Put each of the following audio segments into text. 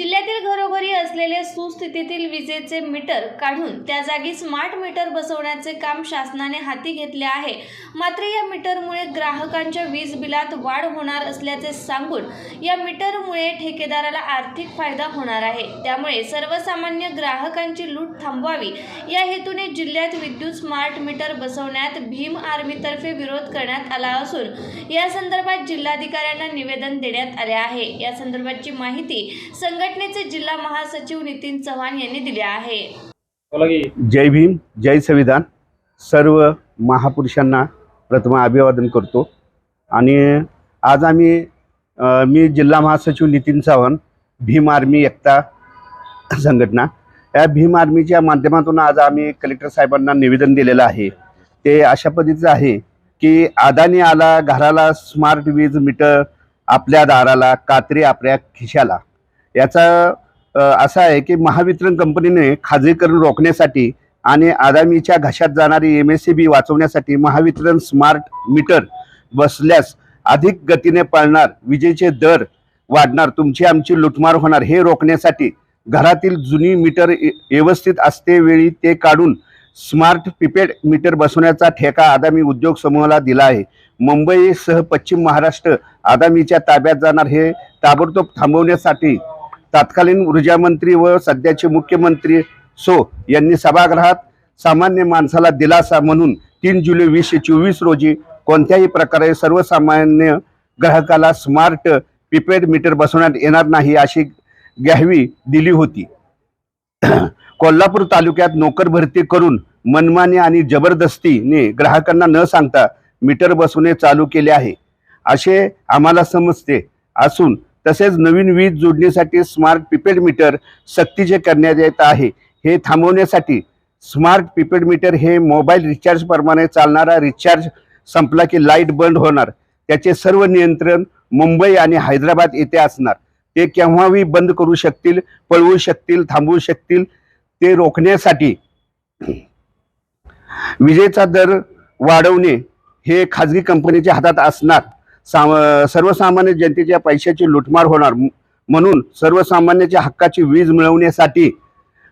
जिल्ह्यातील घरोघरी असलेले सुस्थितीतील विजेचे मीटर काढून त्या जागी स्मार्ट मीटर बसवण्याचे काम शासनाने हाती घेतले आहे. मात्र या मीटरमुळे ग्राहकांच्या वीज बिलात वाढ होणार असल्याचे सांगून या मीटरमुळे ठेकेदाराला आर्थिक फायदा होणार आहे. त्यामुळे सर्वसामान्य ग्राहकांची लूट थांबवावी. या हेतूने जिल्ह्यात विद्युत स्मार्ट मीटर बसवण्यात भीम आर्मीतर्फे विरोध करण्यात आला असून या संदर्भात जिल्हाधिकाऱ्यांना निवेदन देण्यात आले आहे. या संदर्भातची माहिती संघटनेचे जिल्हा महासचिव नितीन चव्हाण यांनी दिली आहे. जय भीम जय संविधान. सर्व महापुरुषांना प्रथम अभिवादन करतो. आणि आज आम्ही मी जिल्हा महासचिव नितीन चव्हाण भीम आर्मी एकता संघटना. या भीम आर्मीच्या माध्यमातून आज आम्ही कलेक्टर साहेबांना निवेदन दिलेलं आहे. ते अशा पद्धतीचं आहे की अदानी आला घराला स्मार्ट वीज मीटर आपल्या दाराला कात्री आपल्या खिशाला. याचा असा आहे की महावितरण कंपनीने खाजगीकरण रोखण्यासाठी आणि आदामीच्या घशात जाणारी एम एस सी बी वाचवण्यासाठी महावितरण स्मार्ट मीटर बसल्यास अधिक गतीने पळणार विजेचे दर वाढणार तुमची आमची लुटमार होणार हे रोखण्यासाठी घरातील जुनी मीटर व्यवस्थित असते वेळी ते काढून स्मार्ट प्रिपेड मीटर बसवण्याचा ठेका आदामी उद्योग समूहाला दिला आहे. मुंबईसह पश्चिम महाराष्ट्र आदामीच्या ताब्यात जाणार हे ताबडतोब थांबवण्यासाठी तत्कालीन ऊर्जा मंत्री व सध्याचे मुख्यमंत्री सो यांनी सभागृहात सामान्य माणसाला दिलासा म्हणून तीन जुलै वीसशे चोवीस रोजी कोणत्याही प्रकारे सर्वसामान्य ग्राहकाला स्मार्ट प्रिपेड मीटर बसवण्यात येणार नाही अशी घ्यावी दिली होती. कोल्हापूर तालुक्यात नोकर भरती करून मनमानी आणि जबरदस्तीने ग्राहकांना न सांगता मीटर बसवणे चालू केले आहे. असे आम्हाला समजते असून तसेच नवीन वीज जोडणीसाठी स्मार्ट प्रिपेड मीटर सक्तीचे करण्यात येत आहे हे थांबवण्यासाठी स्मार्ट प्रिपेड मीटर हे मोबाईल रिचार्जप्रमाणे चालणारा रिचार्ज संपला की लाइट बंद होणार. त्याचे सर्व नियंत्रण मुंबई आणि हैदराबाद येथे असणार. ते केव्हाही बंद करू शकतील पळवू शकतील थांबवू शकतील ते रोखण्यासाठी विजेचा दर वाढवणे हे खाजगी कंपनीच्या हातात असणार. साम सर्वसामान्य जनतेच्या पैशाची लुटमार होणार. म्हणून सर्वसामान्याच्या हक्काची वीज मिळवण्यासाठी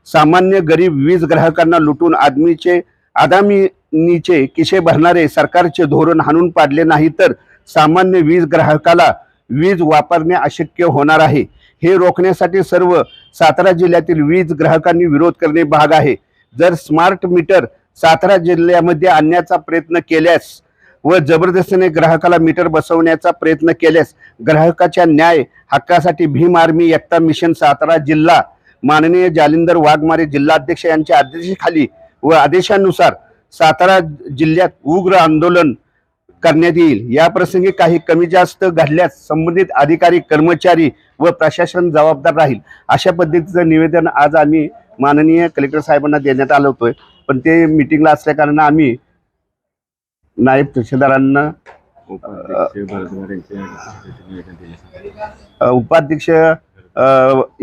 सामान्य गरीब वीज ग्राहकांना लुटून आदमीचे आदामीचे किशे भरणारे सरकारचे धोरण हाणून पाडले नाही तर सामान्य वीज ग्राहकाला वीज वापरणे अशक्य होणार आहे. हे रोखण्यासाठी सर्व सातारा जिल्ह्यातील वीज ग्राहकांनी विरोध करणे भाग आहे. जर स्मार्ट मीटर सातारा जिल्ह्यामध्ये आणण्याचा प्रयत्न केल्यास व जबरदस्तीने ग्राहकाला मीटर बसवण्याचा प्रयत्न केल्यास ग्राहकाच्या न्याय हक्कासाठी भीम आर्मी एकता मिशन सातारा जिल्हा माननीय जालिंदर वाघमारे जिल्हाध्यक्ष यांच्या आदेशाखाली व आदेशानुसार सातारा जिल्ह्यात उग्र आंदोलन करण्यात येईल. या प्रसंगी काही कमी जास्त घडल्यास संबंधित अधिकारी कर्मचारी व प्रशासन जबाबदार राहील. अशा पद्धतीचं निवेदन आज आम्ही माननीय कलेक्टर साहेबांना देण्यात आलं होतं. पण ते मिटिंगला असल्या कारणानं आम्ही नायब तहसीलदारांना उपाध्यक्ष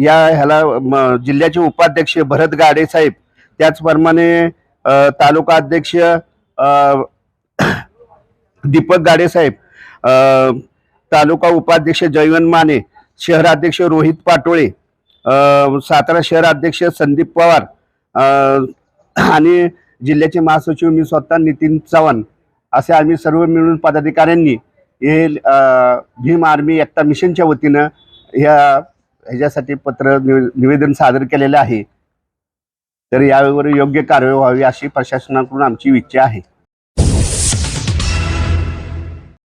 या ह्याला म, जिल्ह्याचे उपाध्यक्ष भरत गाडे साहेब त्याचप्रमाणे तालुका अध्यक्ष दीपक गाडे साहेब तालुका उपाध्यक्ष जयवंत माने शहराध्यक्ष रोहित पाटोळे सातारा सातारा शहराध्यक्ष संदीप पवार आणि जिल्ह्याचे महासचिव मी स्वतः नितीन चव्हाण. असे आम्ही सर्व मिळून पदाधिकाऱ्यांनी हे भीम आर्मी एकता मिशनच्या वतीनं ह्या ह्याच्यासाठी पत्र निवे- निवेदन सादर केलेलं आहे. तर यावर योग्य कारवाई व्हावी अशी प्रशासनाकडून आमची इच्छा आहे.